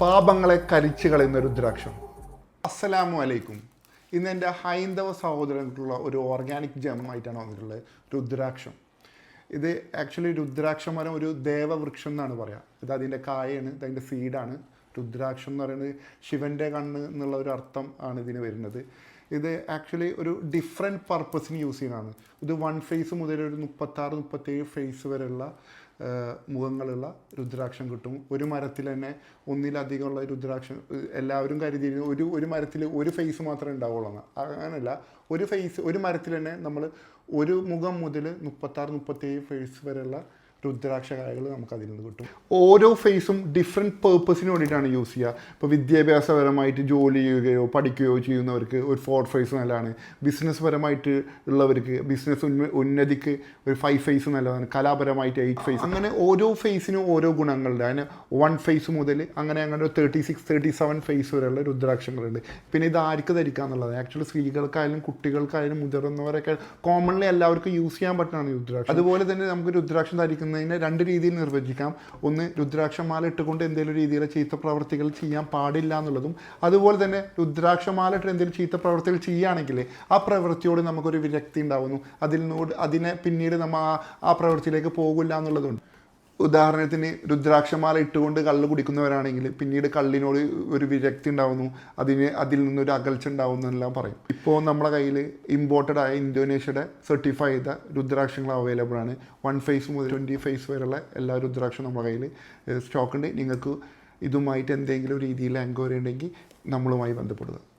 പാപങ്ങളെ കരിച്ചു കളയുന്ന രുദ്രാക്ഷം അസ്സലാമു അലൈക്കും. ഇന്ന് എന്റെ ഹൈന്ദവ സഹോദരങ്ങൾക്കുള്ള ഒരു ഓർഗാനിക് ജമായിട്ടാണ് വന്നിട്ടുള്ളത് രുദ്രാക്ഷം. ഇത് ആക്ച്വലി രുദ്രാക്ഷം മരം ഒരു ദേവവൃക്ഷം എന്നാണ് പറയുക ഇത് അതിന്റെ കായാണ് ഇത് അതിന്റെ സീഡാണ് രുദ്രാക്ഷം എന്ന് പറയുന്നത് ശിവന്റെ കണ്ണ് എന്നുള്ള ഒരു അർത്ഥം ആണ് ഇതിന് വരുന്നത്. ഇത് ആക്ച്വലി ഒരു ഡിഫറെന്റ് പർപ്പസിന് യൂസ് ചെയ്യുന്നതാണ്. ഇത് വൺ ഫേസ് മുതൽ ഒരു മുപ്പത്താറ് മുപ്പത്തേഴ് ഫേസ് വരെയുള്ള മുഖങ്ങളുള്ള രുദ്രാക്ഷം കിട്ടും. ഒരു മരത്തിൽ തന്നെ ഒന്നിലധികമുള്ള രുദ്രാക്ഷം എല്ലാവരും കരുതിയിരുന്നു ഒരു ഒരു മരത്തിൽ ഒരു ഫേസ് മാത്രമേ ഉണ്ടാവുള്ളൂ എന്ന്. അങ്ങനെയല്ല ഒരു ഫേസ് ഒരു മരത്തിൽ തന്നെ നമ്മൾ ഒരു മുഖം മുതൽ മുപ്പത്താറ് മുപ്പത്തേഴ് ഫേസ് വരെയുള്ള രുദ്രാക്ഷ കായകൾ നമുക്ക് അതിൽ നിന്ന് കിട്ടും. ഓരോ ഫേസും ഡിഫറെന്റ് പേർപ്പസിന് വേണ്ടിയിട്ടാണ് യൂസ് ചെയ്യുക. ഇപ്പോൾ വിദ്യാഭ്യാസപരമായിട്ട് ജോലി ചെയ്യുകയോ പഠിക്കുകയോ ചെയ്യുന്നവർക്ക് ഒരു ഫോർ ഫേസ് നല്ലതാണ്. ബിസിനസ് പരമായിട്ട് ഉള്ളവർക്ക് ബിസിനസ് ഉന്നതിക്ക് ഒരു ഫൈവ് ഫേസ് നല്ലതാണ്. കലാപരമായിട്ട് എയ്റ്റ് ഫേസ് അങ്ങനെ ഓരോ ഫേസിനും ഓരോ ഗുണങ്ങളുണ്ട്. അതിന് വൺ ഫേസ് മുതൽ അങ്ങനെ അങ്ങനെ ഒരു thirty six thirty seven face വരെയുള്ള രുദ്രാക്ഷങ്ങളുണ്ട്. പിന്നെ ഇത് ആർക്ക് ധരിക്കുക എന്നുള്ളത് ആക്ച്വലി സ്ത്രീകൾക്കായാലും കുട്ടികൾക്കായാലും മുതിർന്നവരൊക്കെ കോമൺലി എല്ലാവർക്കും യൂസ് ചെയ്യാൻ പറ്റുന്നതാണ് രുദ്രാക്ഷം. അതുപോലെ തന്നെ നമുക്ക് രുദ്രാക്ഷം ധരിക്കുന്നതിനെ രണ്ട് രീതിയിൽ നിർവചിക്കാം. ഒന്ന് രുദ്രാക്ഷമാല ഇട്ടുകൊണ്ട് എന്തെങ്കിലും രീതിയിലെ ചീത്ത പ്രവർത്തികൾ ചെയ്യാൻ പാടില്ല എന്നുള്ളതും അതുപോലെ തന്നെ രുദ്രാക്ഷമാല ഇട്ട് എന്തെങ്കിലും ചീത്ത പ്രവർത്തികൾ ചെയ്യുകയാണെങ്കിൽ ആ പ്രവൃത്തിയോട് നമുക്കൊരു വിരക്തി ഉണ്ടാവുന്നു. അതിനോട് അതിനെ പിന്നീട് നമ്മൾ ആ പ്രവൃത്തിയിലേക്ക് പോകില്ല എന്നുള്ളതുണ്ട്. ഉദാഹരണത്തിന് രുദ്രാക്ഷമാല ഇട്ടുകൊണ്ട് കള്ള് കുടിക്കുന്നവരാണെങ്കിൽ പിന്നീട് കള്ളിനോട് ഒരു വിരക്തി ഉണ്ടാവുന്നു. അതിന് അതിൽ നിന്നൊരു അകൽച്ച ഉണ്ടാവുന്നു എന്നെല്ലാം പറയും. ഇപ്പോൾ നമ്മുടെ കയ്യിൽ ഇമ്പോർട്ടഡ് ആയ ഇന്തോനേഷ്യയുടെ സർട്ടിഫൈ ചെയ്ത രുദ്രാക്ഷങ്ങൾ അവൈലബിൾ ആണ്. വൺ ഫേസ് മുതൽ ട്വന്റി ഫേസ് വരെയുള്ള എല്ലാ രുദ്രാക്ഷവും നമ്മുടെ കയ്യിൽ സ്റ്റോക്ക് ഉണ്ട്. നിങ്ങൾക്ക് ഇതുമായിട്ട് എന്തെങ്കിലും രീതിയിൽ എൻക്വയറി ഉണ്ടെങ്കിൽ നമ്മളുമായി ബന്ധപ്പെടുക.